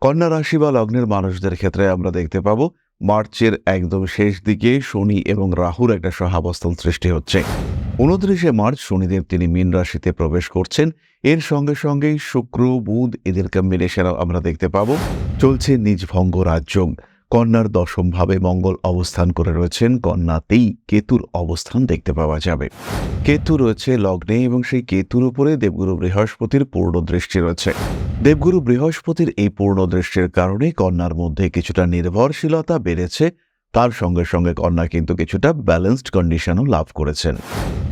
কন্যা রাশি বা লগ্নের মানুষদের ক্ষেত্রে আমরা দেখতে পাবো, মার্চের একদম শেষ দিকে শনি এবং রাহুর একটা সহাবস্থান সৃষ্টি হচ্ছে। উনত্রিশে মার্চ শনিদেব তিনি মীন রাশিতে প্রবেশ করছেন। এর সঙ্গে সঙ্গেই শুক্র, বুধ এদের কম্বিনেশন আমরা দেখতে পাবো। চলছে নিজ ভঙ্গ রাজযোগ। কন্যার দশম ভাবে মঙ্গল অবস্থান করে রয়েছেন কন্যাতেই কেতুর অবস্থান দেখতে পাওয়া যাবে। কেতু রয়েছে লগ্নে এবং সেই কেতুর উপরে দেবগুরু বৃহস্পতির পূর্ণ দৃষ্টি রয়েছে। দেবগুরু বৃহস্পতির এই পূর্ণ দৃষ্টির কারণে কন্যার মধ্যে কিছুটা নির্ভরশীলতা বেড়েছে। তার সঙ্গে সঙ্গে কন্যা কিন্তু কিছুটা ব্যালেন্সড কন্ডিশনও লাভ করেছেন।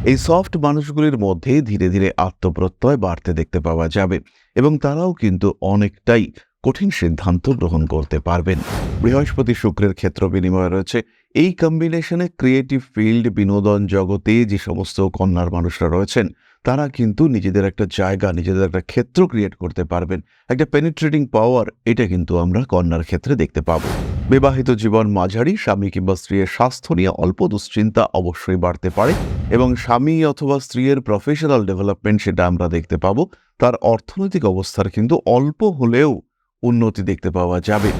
এই সফট মানুষগুলির মধ্যে ধীরে ধীরে আত্মপ্রত্যয় বাড়তে দেখতে পাওয়া যাবে এবং তারাও কিন্তু অনেকটাই কঠিন সিদ্ধান্ত গ্রহণ করতে পারবেন। বৃহস্পতি শুক্রের ক্ষেত্র বিনিময় রয়েছে এই কম্বিনেশনে ক্রিয়েটিভ ফিল্ড বিনোদন জগতে যে সমস্ত কন্যার মানুষরা রয়েছেন, তারা কিন্তু নিজেদের একটা জায়গা, নিজেদের একটা ক্ষেত্র ক্রিয়েট করতে পারবেন। একটা পেনিট্রেটিং পাওয়ার এটা কিন্তু আমরা কন্যার ক্ষেত্রে দেখতে পাব। বিবাহিত জীবন মাঝারি, স্বামী কিংবা স্ত্রীর স্বাস্থ্য নিয়ে অল্প দুশ্চিন্তা অবশ্যই বাড়তে পারে এবং স্বামী অথবা স্ত্রীর প্রফেশনাল ডেভেলপমেন্ট সেটা আমরা দেখতে পাবো। তার অর্থনৈতিক অবস্থার কিন্তু অল্প হলেও উন্নতি দেখতে পাওয়া যাবে।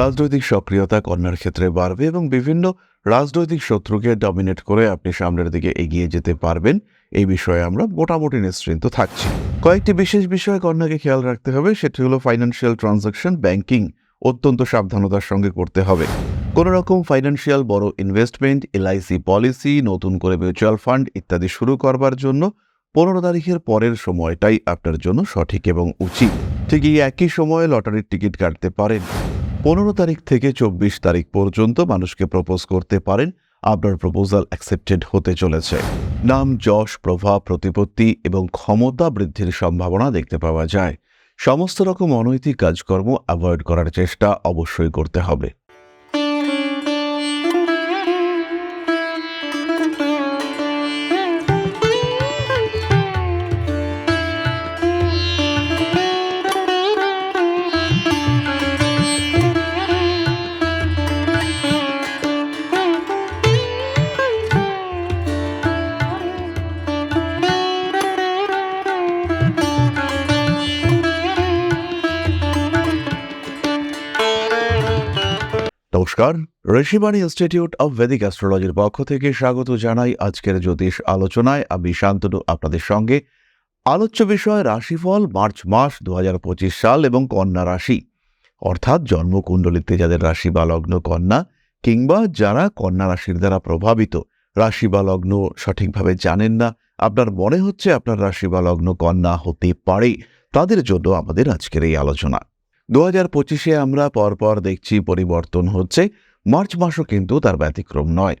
রাজনৈতিক সক্রিয়তা কন্যার ক্ষেত্রে বাড়বে এবং বিভিন্ন রাজনৈতিক শত্রুকে ডমিনেট করে আপনি সামনের দিকে এগিয়ে যেতে পারবেন। এই বিষয়ে আমরা মোটামুটি নিশ্চিন্ত থাকছি। কয়েকটি বিশেষ বিষয়ে কন্যাকে খেয়াল রাখতে হবে, সেটি হলো ফাইন্যান্সিয়াল ট্রানজাকশন ব্যাংকিং অত্যন্ত সাবধানতার সঙ্গে করতে হবে। কোনো রকম ফাইন্যান্সিয়াল বড় ইনভেস্টমেন্ট এলআইসি পলিসি নতুন করে মিউচুয়াল ফান্ড ইত্যাদি শুরু করবার জন্য পনেরো তারিখের পরের সময়টাই আপনার জন্য সঠিক এবং উচিত। ঠিক এই একই সময়ে লটারির টিকিট কাটতে পারেন। পনেরো তারিখ থেকে চব্বিশ তারিখ পর্যন্ত মানুষকে প্রপোজ করতে পারেন। আপনার প্রপোজাল অ্যাকসেপ্টেড হতে চলেছে। নাম, যশ, প্রভাব, প্রতিপত্তি এবং ক্ষমতা বৃদ্ধির সম্ভাবনা দেখতে পাওয়া যায়। সমস্ত রকম অনৈতিক কাজকর্ম অ্যাভয়েড করার চেষ্টা অবশ্যই করতে হবে। নমস্কার। ঋষিবাণী ইনস্টিটিউট অব ভেদিক অ্যাস্ট্রোলজির পক্ষ থেকে স্বাগত জানাই আজকের জ্যোতিষ আলোচনায়। আমি শান্তনু, আপনাদের সঙ্গে। আলোচ্য বিষয় রাশিফল, মার্চ মাস দু হাজার পঁচিশ সাল এবং কন্যা রাশি। অর্থাৎ জন্মকুণ্ডলিতে যাদের রাশি বা লগ্ন কন্যা কিংবা যারা কন্যা রাশির দ্বারা প্রভাবিত। রাশি বা লগ্ন সঠিকভাবে জানেন না। আপনার মনে হচ্ছে আপনার রাশি বা লগ্ন কন্যা হতে পারে। তাদের জন্য আমাদের আজকের এই আলোচনা। দু হাজার পঁচিশে আমরা পরপর দেখছি পরিবর্তন হচ্ছে। মার্চ মাসও কিন্তু তার ব্যতিক্রম নয়।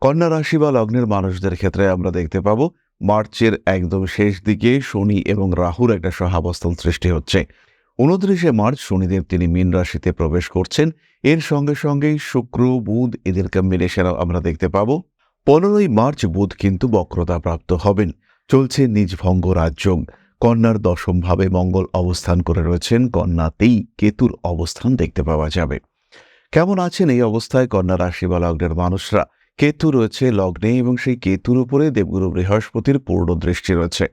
কন্যা রাশি বা লগ্নের মানুষদের ক্ষেত্রে আমরা দেখতে পাবো, মার্চের একদম শেষ দিকে শনি এবং রাহুর একটা সহাবস্থান সৃষ্টি হচ্ছে। উনত্রিশে মার্চ শনিদেব তিনি মীন রাশিতে প্রবেশ করছেন। এর সঙ্গে সঙ্গেই শুক্র, বুধ এদের কম্বিনেশন আমরা দেখতে পাবো। পনেরোই মার্চ বুধ কিন্তু বক্রতা প্রাপ্ত হবেন। চলছে নিজ ভঙ্গ রাজযোগ। কন্যার দশম ভাবে মঙ্গল অবস্থান করে রয়েছেন। কন্যাতেই কেতুর অবস্থান দেখতে পাওয়া যাবে। কেমন আছেন এই অবস্থায় কন্যা রাশি বা লগ্নের মানুষরা? কেতু রয়েছে লগ্নে এবং সেই কেতুর উপরে দেবগুরু বৃহস্পতির পূর্ণ দৃষ্টি রয়েছে।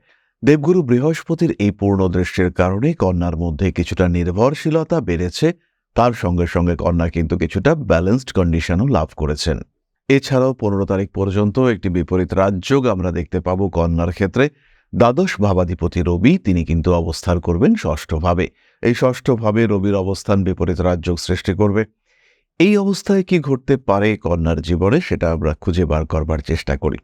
দেবগুরু বৃহস্পতির এই পূর্ণ দৃষ্টির কারণে কন্যার মধ্যে কিছুটা নির্ভরশীলতা বেড়েছে। তার সঙ্গে সঙ্গে কন্যা কিন্তু কিছুটা ব্যালেন্সড কন্ডিশনও লাভ করেছেন। এছাড়াও পনেরো তারিখ পর্যন্ত একটি বিপরীত রাজযোগ আমরা দেখতে পাব কন্যার ক্ষেত্রে। দ্বাদশ ভাবাধিপতি রবি তিনি কিন্তু অবস্থান করবেন ষষ্ঠভাবে। এই ষষ্ঠভাবে রবির অবস্থান বিপরীত রাজযোগ সৃষ্টি করবে। এই অবস্থায় কি ঘটতে পারে কন্যার জীবনে সেটা আমরা খুঁজে বার করবার চেষ্টা করি।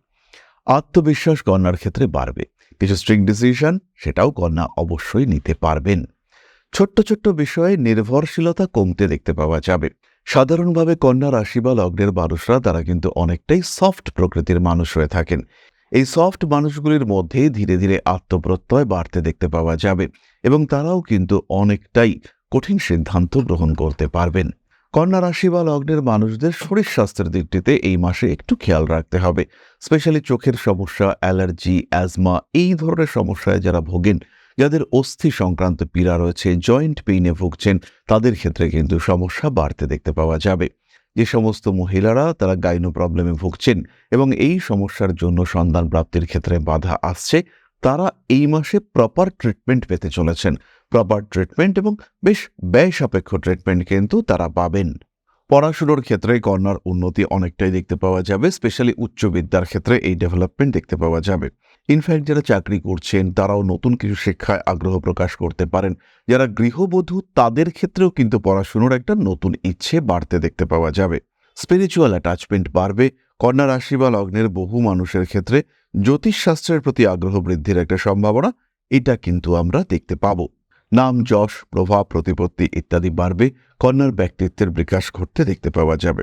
আত্মবিশ্বাস কন্যার ক্ষেত্রে বাড়বে। কিছু স্ট্রিক্ট ডিসিশন সেটাও কন্যা অবশ্যই নিতে পারবেন। ছোট্ট ছোট্ট বিষয়ে নির্ভরশীলতা কমতে দেখতে পাওয়া যাবে। সাধারণভাবে কন্যা রাশি বা লগ্নের মানুষরা তারা কিন্তু অনেকটাই সফট প্রকৃতির মানুষ হয়ে থাকেন। এই সফট মানুষগুলির মধ্যে ধীরে ধীরে আত্মপ্রত্যয় বাড়তে দেখতে পাওয়া যাবে এবং তারাও কিন্তু অনেকটাই কঠিন সিদ্ধান্ত গ্রহণ করতে পারবেন। কন্যা রাশি বা লগ্নের মানুষদের শরীর স্বাস্থ্যের দিকটিতে এই মাসে একটু খেয়াল রাখতে হবে। স্পেশালি চোখের সমস্যা, অ্যালার্জি, অ্যাজমা এই ধরনের সমস্যায় যারা ভোগেন, যাদের অস্থি সংক্রান্ত পীড়া রয়েছে, জয়েন্ট পেইনে ভুগছেন, তাদের ক্ষেত্রে কিন্তু সমস্যা বাড়তে দেখতে পাওয়া যাবে। যে সমস্ত মহিলারা তারা গাইনো প্রবলেমে ভুগছেন এবং এই সমস্যার জন্য সন্তান প্রাপ্তির ক্ষেত্রে বাধা আসছে, তারা এই মাসে প্রপার ট্রিটমেন্ট পেতে চলেছেন। প্রপার ট্রিটমেন্ট এবং বেশ ব্যয় সাপেক্ষ ট্রিটমেন্ট কিন্তু তারা পাবেন। পড়াশুনোর ক্ষেত্রে কন্যার উন্নতি অনেকটাই দেখতে পাওয়া যাবে স্পেশালি উচ্চ বিদ্যার ক্ষেত্রে এই ডেভেলপমেন্ট দেখতে পাওয়া যাবে। ইনফ্যাক্ট যারা চাকরি করছেন, তারাও নতুন কিছু শিক্ষায় আগ্রহ প্রকাশ করতে পারেন। যারা গৃহবধূ, তাদের ক্ষেত্রেও কিন্তু পড়াশুনোর একটা নতুন ইচ্ছে বাড়তে দেখতে পাওয়া যাবে। স্পিরিচুয়াল অ্যাটাচমেন্ট বাড়বে। কন্যা রাশি বা লগ্নের বহু মানুষের ক্ষেত্রে জ্যোতিষশাস্ত্রের প্রতি আগ্রহ বৃদ্ধির একটা সম্ভাবনা, এটা কিন্তু আমরা দেখতে পাব। নাম, যশ, প্রভাব, প্রতিপত্তি ইত্যাদি বাড়বে। কন্যার ব্যক্তিত্বের বিকাশ ঘটতে দেখতে পাওয়া যাবে।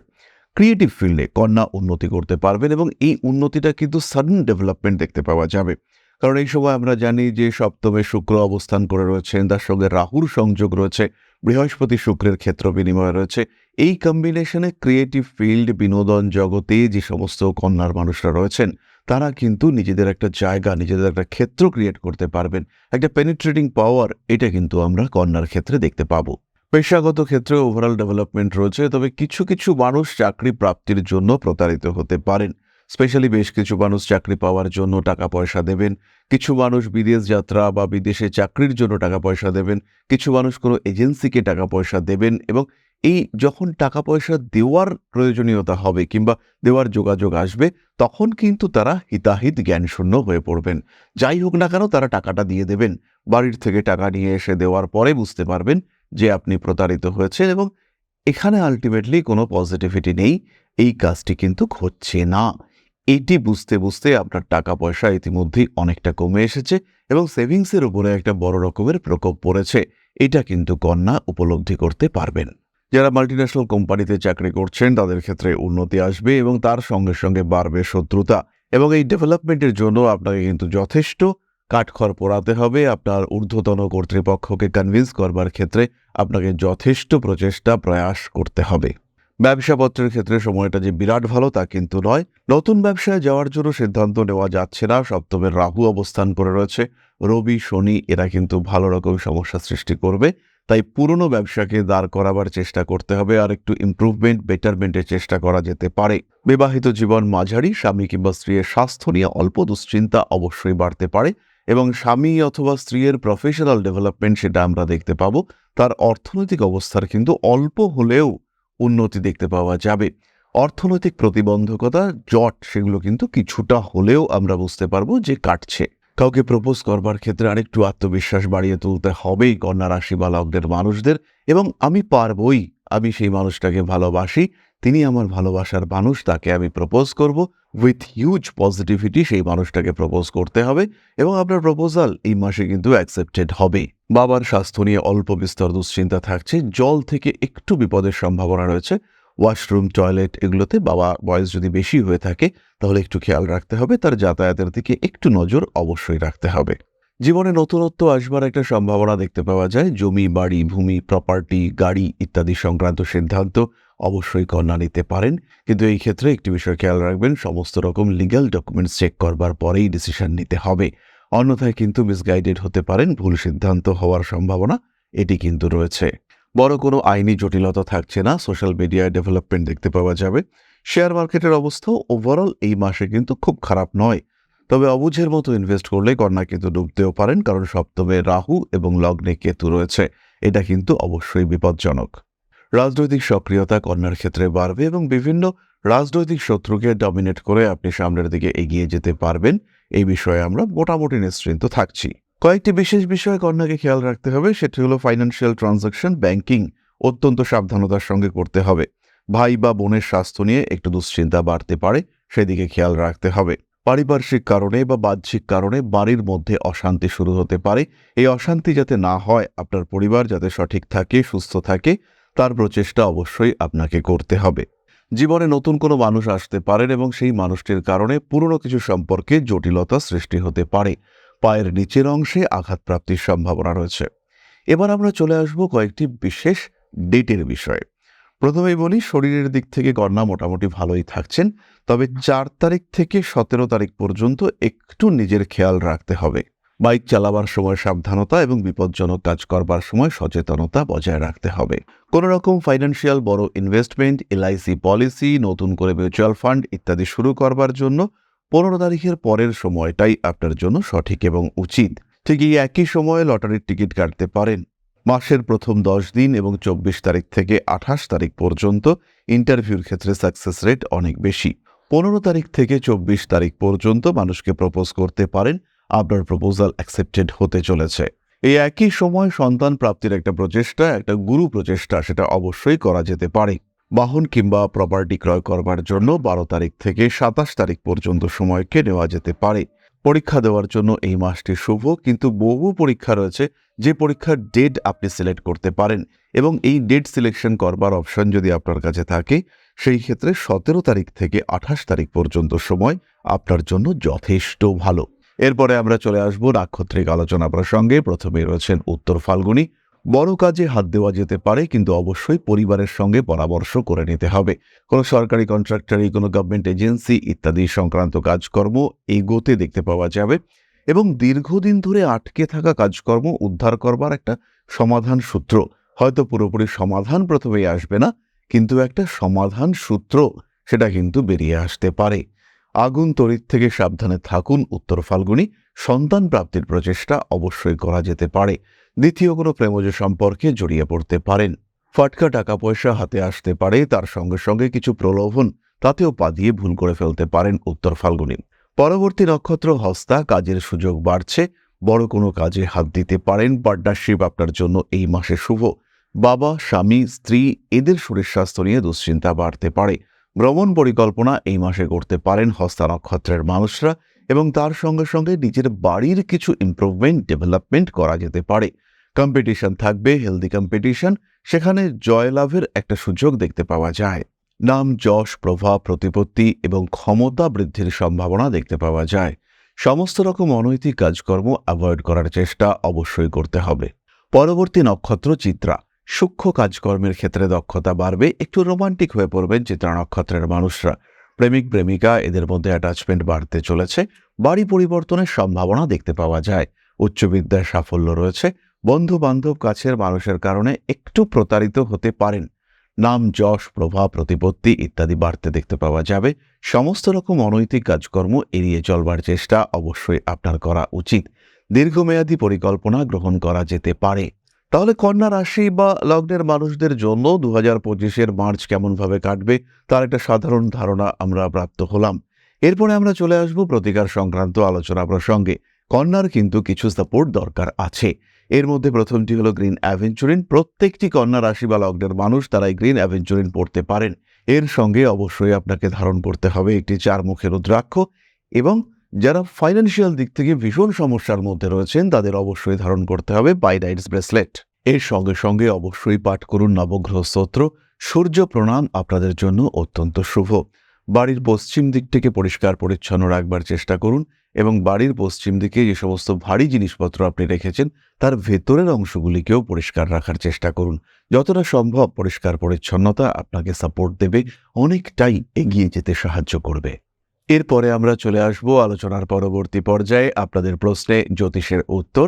ক্রিয়েটিভ ফিল্ডে কন্যা উন্নতি করতে পারবেন এবং এই উন্নতিটা কিন্তু সাডেন ডেভেলপমেন্ট দেখতে পাওয়া যাবে। কারণ এই সময় আমরা জানি যে সপ্তমে শুক্র অবস্থান করে রয়েছেন, তার সঙ্গে রাহুর সংযোগ রয়েছে, বৃহস্পতি শুক্রের ক্ষেত্র বিনিময় রয়েছে। এই কম্বিনেশনে ক্রিয়েটিভ ফিল্ড বিনোদন জগতে যে সমস্ত কন্যার মানুষরা রয়েছেন, তারা কিন্তু নিজেদের একটা জায়গা, নিজেদের একটা ক্ষেত্র ক্রিয়েট করতে পারবেন। একটা পেনিট্রেটিং পাওয়ার এটা কিন্তু আমরা কন্যার ক্ষেত্রে দেখতে পাবো। পেশাগত ক্ষেত্রে ওভারঅল ডেভেলপমেন্ট রয়েছে, তবে কিছু কিছু মানুষ চাকরি প্রাপ্তির জন্য প্রতারিত হতে পারেন। স্পেশালি বেশ কিছু মানুষ চাকরি পাওয়ার জন্য টাকা পয়সা দেবেন। কিছু মানুষ বিদেশ যাত্রা বা বিদেশে চাকরির জন্য টাকা পয়সা দেবেন। কিছু মানুষ কোনো এজেন্সিকে টাকা পয়সা দেবেন এবং এই যখন টাকা পয়সা দেওয়ার প্রয়োজনীয়তা হবে কিংবা দেওয়ার যোগাযোগ আসবে, তখন কিন্তু তারা হিতাহিত জ্ঞানশূন্য হয়ে পড়বেন। যাই হোক না কেন, তারা টাকাটা দিয়ে দেবেন। বাড়ির থেকে টাকা নিয়ে এসে দেওয়ার পরে বুঝতে পারবেন যে আপনি প্রতারিত হয়েছেন এবং এখানে আলটিমেটলি কোনো পজিটিভিটি নেই, এই কাজটি কিন্তু হচ্ছে না। এটি বুঝতে বুঝতে আপনার টাকা পয়সা ইতিমধ্যেই অনেকটা কমে এসেছে এবং সেভিংসের উপরে একটা বড় রকমের প্রকোপ পড়েছে। এটা কিন্তু কন্যা উপলব্ধি করতে পারবেন। যারা মাল্টিন্যাশনাল কোম্পানিতে চাকরি করছেন, তাদের ক্ষেত্রে উন্নতি আসবে এবং তার সঙ্গে সঙ্গে বাড়বে শত্রুতা এবং এই ডেভেলপমেন্টের জন্য আপনাকে কিন্তু যথেষ্ট কাঠখড় পোড়াতে হবে। আপনার ঊর্ধ্বতন কর্তৃপক্ষকে কনভিন্স করবার ক্ষেত্রে আপনাকে যথেষ্ট প্রচেষ্টা, প্রয়াস করতে হবে। ব্যবসাপত্রের ক্ষেত্রে সময়টা যে বিরাট ভালো তা কিন্তু নয়। নতুন ব্যবসায় যাওয়ার জন্য সিদ্ধান্ত নেওয়া যাচ্ছে না। সপ্তমের রাহু অবস্থান করে রয়েছে। রবি, শনি এরা কিন্তু ভালো রকম সমস্যা সৃষ্টি করবে। তাই পুরনো ব্যবসাকে দাঁড় করাবার চেষ্টা করতে হবে। আর একটু ইমপ্রুভমেন্ট বেটারমেন্টের চেষ্টা করা যেতে পারে। বিবাহিত জীবন মাঝারি, স্বামী কিংবা স্ত্রীর স্বাস্থ্য নিয়ে অল্প দুশ্চিন্তা অবশ্যই বাড়তে পারে। এবং স্বামী অথবা স্ত্রীর প্রফেশনাল ডেভেলপমেন্ট সেটা আমরা দেখতে পাব। তার অর্থনৈতিক অবস্থার কিন্তু অল্প হলেও উন্নতি দেখতে পাওয়া যাবে। অর্থনৈতিক প্রতিবন্ধকতা, জট, সেগুলো কিন্তু কিছুটা হলেও আমরা বুঝতে পারব যে কাটছে। কাউকে প্রপোজ করবার ক্ষেত্রে আরেকটু আত্মবিশ্বাস বাড়িয়ে তুলতে হবেই কন্যা রাশি বা লগ্নের মানুষদের এবং আমি পারবই, আমি সেই মানুষটাকে ভালোবাসি। তিনি আমার ভালোবাসার মানুষ, তাকে আমি প্রপোজ করব। উইথ হিউজ পজিটিভিটি সেই মানুষটাকে প্রপোজ করতে হবে এবং আপনার প্রপোজাল এই মাসে কিন্তু অ্যাকসেপ্টেড হবে। বাবার স্বাস্থ্য নিয়ে অল্প বিস্তর দুশ্চিন্তা থাকছে, জল থেকে একটু বিপদের সম্ভাবনা রয়েছে। ওয়াশরুম টয়লেট এগুলোতে বাবা বয়স যদি বেশি হয়ে থাকে, তাহলে একটু খেয়াল রাখতে হবে। তার যাতায়াতের দিকে একটু নজর অবশ্যই রাখতে হবে। জীবনে নতুনত্ব আসবার একটা সম্ভাবনা দেখতে পাওয়া যায়। জমি, বাড়ি, ভূমি প্রপার্টি গাড়ি ইত্যাদি সংক্রান্ত সিদ্ধান্ত অবশ্যই কন্যা নিতে পারেন। কিন্তু এই ক্ষেত্রে একটি বিষয় খেয়াল রাখবেন, সমস্ত রকম লিগ্যাল ডকুমেন্টস চেক করবার পরেই ডিসিশন নিতে হবে। অন্যথায় কিন্তু মিসগাইডেড হতে পারেন, ভুল সিদ্ধান্ত হওয়ার সম্ভাবনা এটি কিন্তু রয়েছে। বড় কোনো আইনি জটিলতা থাকছে না সোশ্যাল মিডিয়ায় ডেভেলপমেন্ট দেখতে পাওয়া যাবে। শেয়ার মার্কেটের অবস্থা ওভারঅল এই মাসে কিন্তু খুব খারাপ নয়। তবে অবুঝের মতো ইনভেস্ট করলে কন্যা কিন্তু ডুবতেও পারেন, কারণ সপ্তমে রাহু এবং লগ্নে কেতু রয়েছে। এটা কিন্তু অবশ্যই বিপজ্জনক। রাজনৈতিক সক্রিয়তা কন্যার ক্ষেত্রে বাড়বে এবং বিভিন্ন রাজনৈতিক শত্রুকে ডমিনেট করে আপনি সামনের দিকে এগিয়ে যেতে পারবেন। এই বিষয়ে আমরা মোটামুটি নিশ্চিন্ত থাকছি। কয়েকটি বিশেষ বিষয় কন্যাকে খেয়াল রাখতে হবে, সেটি হলো ফাইন্যান্সিয়াল ট্রানজাকশন ব্যাংকিং অত্যন্ত সাবধানতার সঙ্গে করতে হবে। ভাই বা বোনের স্বাস্থ্য নিয়ে একটু দুশ্চিন্তা বাড়তে পারে, সেদিকে খেয়াল রাখতে হবে। পারিপার্শ্বিক কারণে বা বাহ্যিক কারণে বাড়ির মধ্যে অশান্তি শুরু হতে পারে। এই অশান্তি যাতে না হয়, আপনার পরিবার যাতে সঠিক থাকে, সুস্থ থাকে তার প্রচেষ্টা অবশ্যই আপনাকে করতে হবে। জীবনে নতুন কোনো মানুষ আসতে পারেন এবং সেই মানুষটির কারণে পুরনো কিছু সম্পর্কে জটিলতা সৃষ্টি হতে পারে। পায়ের নিচের অংশে আঘাতপ্রাপ্তির সম্ভাবনা রয়েছে। এবার আমরা চলে আসব কয়েকটি বিশেষ ডেটের বিষয়ে। প্রথমেই বলি, শরীরের দিক থেকে কন্যা মোটামুটি ভালোই থাকছেন, তবে চার তারিখ থেকে সতেরো তারিখ পর্যন্ত একটু নিজের খেয়াল রাখতে হবে। বাইক চালাবার সময় সাবধানতা এবং বিপজ্জনক কাজ করবার সময় সচেতনতা বজায় রাখতে হবে। কোনো রকম ফাইন্যান্সিয়াল বড় ইনভেস্টমেন্ট এলআইসি পলিসি নতুন করে মিউচুয়াল ফান্ড ইত্যাদি শুরু করবার জন্য পনেরো তারিখের পরের সময়টাই আপনার জন্য সঠিক এবং উচিত। ঠিক এই একই সময়ে লটারির টিকিট কাটতে পারেন। মাসের প্রথম দশ দিন এবং চব্বিশ তারিখ থেকে আঠাশ তারিখ পর্যন্ত ইন্টারভিউর ক্ষেত্রে সাকসেস রেট অনেক বেশি। পনেরো তারিখ থেকে চব্বিশ তারিখ পর্যন্ত মানুষকে প্রপোজ করতে পারেন আপনার প্রপোজাল অ্যাকসেপ্টেড হতে চলেছে। এই একই সময় সন্তান প্রাপ্তির একটা প্রচেষ্টা, একটা গুরু প্রচেষ্টা, সেটা অবশ্যই করা যেতে পারে। বাহন কিংবা প্রপার্টি ক্রয় করবার জন্য বারো তারিখ থেকে সাতাশ তারিখ পর্যন্ত সময়কে নেওয়া যেতে পারে। পরীক্ষা দেওয়ার জন্য এই মাসটি শুভ, কিন্তু বহু পরীক্ষা রয়েছে যে পরীক্ষার ডেট আপনি সিলেক্ট করতে পারেন এবং এই ডেট সিলেকশন করবার অপশন যদি আপনার কাছে থাকে, সেই ক্ষেত্রে সতেরো তারিখ থেকে আঠাশ তারিখ পর্যন্ত সময় আপনার জন্য যথেষ্ট ভালো। এরপরে আমরা চলে আসব নাক্ষত্রিক আলোচনা প্রসঙ্গে। প্রথমে রয়েছেন উত্তর ফাল্গুনী। বড় কাজে হাত দেওয়া যেতে পারে, কিন্তু অবশ্যই পরিবারের সঙ্গে পরামর্শ করে নিতে হবে। কোনো সরকারি কন্ট্রাক্টরি কোনো গভর্নমেন্ট এজেন্সি ইত্যাদি সংক্রান্ত কাজকর্ম এগোতে দেখতে পাওয়া যাবে এবং দীর্ঘদিন ধরে আটকে থাকা কাজকর্ম উদ্ধার করবার একটা সমাধান সূত্র। হয়তো পুরোপুরি সমাধান প্রথমেই আসবে না, কিন্তু একটা সমাধান সূত্র সেটা কিন্তু বেরিয়ে আসতে পারে। আগুন তড়িৎ থেকে সাবধানে থাকুন, উত্তর ফাল্গুনি। সন্তান প্রাপ্তির প্রচেষ্টা অবশ্যই করা যেতে পারে। দ্বিতীয় কোনো প্রেমজ সম্পর্কে জড়িয়ে পড়তে পারেন। ফাটকা টাকা পয়সা হাতে আসতে পারে, তার সঙ্গে সঙ্গে কিছু প্রলোভন তাতেও পা দিয়ে ভুল করে ফেলতে পারেন, উত্তর ফাল্গুনি। পরবর্তী নক্ষত্র হস্তা, কাজের সুযোগ বাড়ছে। বড় কোনো কাজে হাত দিতে পারেন, পার্টনারশিপ আপনার জন্য এই মাসে শুভ। বাবা, স্বামী, স্ত্রী, এদের শরীর স্বাস্থ্য নিয়ে দুশ্চিন্তা বাড়তে পারে। ভ্রমণ পরিকল্পনা এই মাসে করতে পারেন হস্তা নক্ষত্রের মানুষরা এবং তার সঙ্গে সঙ্গে নিজের বাড়ির কিছু ইম্প্রুভমেন্ট ডেভেলপমেন্ট করা যেতে পারে। কম্পিটিশন থাকবে হেলদি কম্পিটিশন সেখানে জয়লাভের একটা সুযোগ দেখতে পাওয়া যায়। নাম, যশ, প্রভাব, প্রতিপত্তি এবং ক্ষমতা বৃদ্ধির সম্ভাবনা দেখতে পাওয়া যায়। সমস্ত রকম অনৈতিক কাজকর্ম অ্যাভয়েড করার চেষ্টা অবশ্যই করতে হবে। পরবর্তী নক্ষত্র চিত্রা। সূক্ষ্ম কাজকর্মের ক্ষেত্রে দক্ষতা বাড়বে, একটু রোমান্টিক হয়ে পড়বেন চিত্রা নক্ষত্রের মানুষরা। প্রেমিক, প্রেমিকা, এদের মধ্যে অ্যাটাচমেন্ট বাড়তে চলেছে, বাড়ি পরিবর্তনের সম্ভাবনা দেখতে পাওয়া যায়। উচ্চ বিদ্যায় সাফল্য রয়েছে বন্ধু বান্ধব কাছের মানুষের কারণে একটু প্রতারিত হতে পারেন। নাম, যশ, প্রভাব, প্রতিপত্তি ইত্যাদি বাড়তে দেখতে পাওয়া যাবে। সমস্ত রকম অনৈতিক কাজকর্ম এড়িয়ে চলবার চেষ্টা অবশ্যই আপনার করা উচিত। দীর্ঘমেয়াদী পরিকল্পনা গ্রহণ করা যেতে পারে। তাহলে কন্যা রাশি বা লগ্নের মানুষদের জন্য দু হাজার পঁচিশের মার্চ কেমনভাবে কাটবে, তার একটা সাধারণ ধারণা আমরা প্রাপ্ত হলাম। এরপরে আমরা চলে আসব প্রতিকার সংক্রান্ত আলোচনা প্রসঙ্গে। কন্যার কিন্তু কিছু সাপোর্ট দরকার আছে। এর মধ্যে প্রথমটি হলো গ্রিন অ্যাভেঞ্চুরিন। প্রত্যেকটি কন্যা রাশি বা লগ্নের মানুষ তারাই গ্রিন অ্যাভেঞ্চুরিন পড়তে পারেন। এর সঙ্গে অবশ্যই আপনাকে ধারণ করতে হবে একটি চার মুখের রুদ্রাক্ষ এবং যারা ফাইন্যান্সিয়াল দিক থেকে ভীষণ সমস্যার মধ্যে রয়েছেন, তাদের অবশ্যই ধারণ করতে হবে বাইডাইটস ব্রেসলেট এর সঙ্গে সঙ্গে অবশ্যই পাঠ করুন নবগ্রহ স্তোত্র সূর্য প্রণাম আপনাদের জন্য অত্যন্ত শুভ। বাড়ির পশ্চিম দিকটিকে পরিষ্কার পরিচ্ছন্ন রাখবার চেষ্টা করুন এবং বাড়ির পশ্চিম দিকে যে সমস্ত ভারী জিনিসপত্র আপনি রেখেছেন, তার ভেতরের অংশগুলিকেও পরিষ্কার রাখার চেষ্টা করুন। যতটা সম্ভব পরিষ্কার পরিচ্ছন্নতা আপনাকে সাপোর্ট দেবে, অনেকটাই এগিয়ে যেতে সাহায্য করবে। এরপরে আমরা চলে আসব আলোচনার পরবর্তী পর্যায়ে। আপনাদের প্রশ্নে জ্যোতিষের উত্তর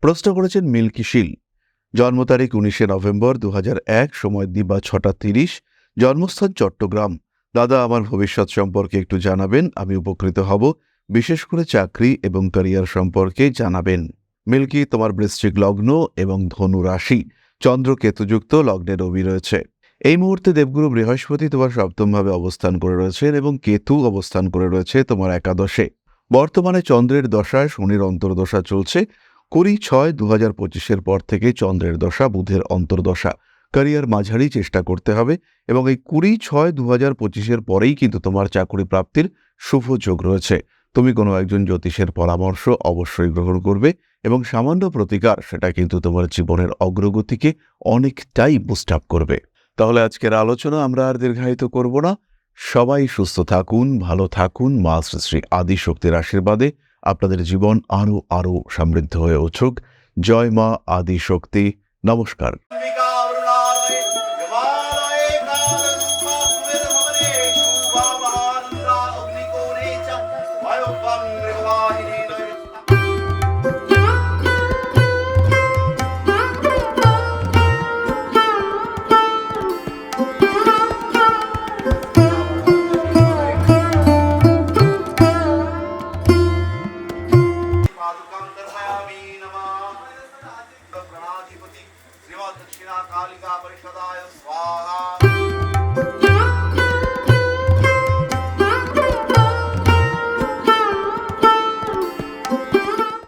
প্রশ্ন করেছেন মিল্কি শীল। জন্ম তারিখ উনিশে নভেম্বর দু হাজার এক, সময় দিবা ছটা তিরিশ। জন্মস্থান চট্টগ্রাম। দাদা, আমার ভবিষ্যৎ সম্পর্কে একটু জানাবেন, আমি উপকৃত হব। বিশেষ করে চাকরি এবং ক্যারিয়ার সম্পর্কে জানাবেন। মিল্কি, তোমার বৃশ্চিক লগ্ন এবং ধনু রাশি। চন্দ্র কেতুযুক্ত, লগ্নে রবি রয়েছে। এই মুহূর্তে দেবগুরু বৃহস্পতি তোমার সপ্তমভাবে অবস্থান করে রয়েছেন এবং কেতু অবস্থান করে রয়েছে তোমার একাদশে। বর্তমানে চন্দ্রের দশায় শনির অন্তর্দশা চলছে। কুড়ি ছয় দু হাজার পঁচিশের পর থেকে চন্দ্রের দশা, বুধের অন্তর্দশা। ক্যারিয়ার মাঝারি চেষ্টা করতে হবে এবং এই কুড়ি ছয় দু হাজার পঁচিশের পরেই কিন্তু তোমার চাকরি প্রাপ্তির শুভ যোগ রয়েছে। তুমি কোনো একজন জ্যোতিষের পরামর্শ অবশ্যই গ্রহণ করবে এবং সামান্য প্রতিকার সেটা কিন্তু তোমার জীবনের অগ্রগতিকে অনেকটাই বুস্ট আপ করবে। তাহলে আজকের আলোচনা আমরা আর দীর্ঘায়িত করব না। সবাই সুস্থ থাকুন, ভালো থাকুন, মা শ্রী শ্রী আদি শক্তির আশীর্বাদে। আপনাদের জীবন আরও আরও সমৃদ্ধ হয়ে উঠুক। জয় মা আদি শক্তি। নমস্কার।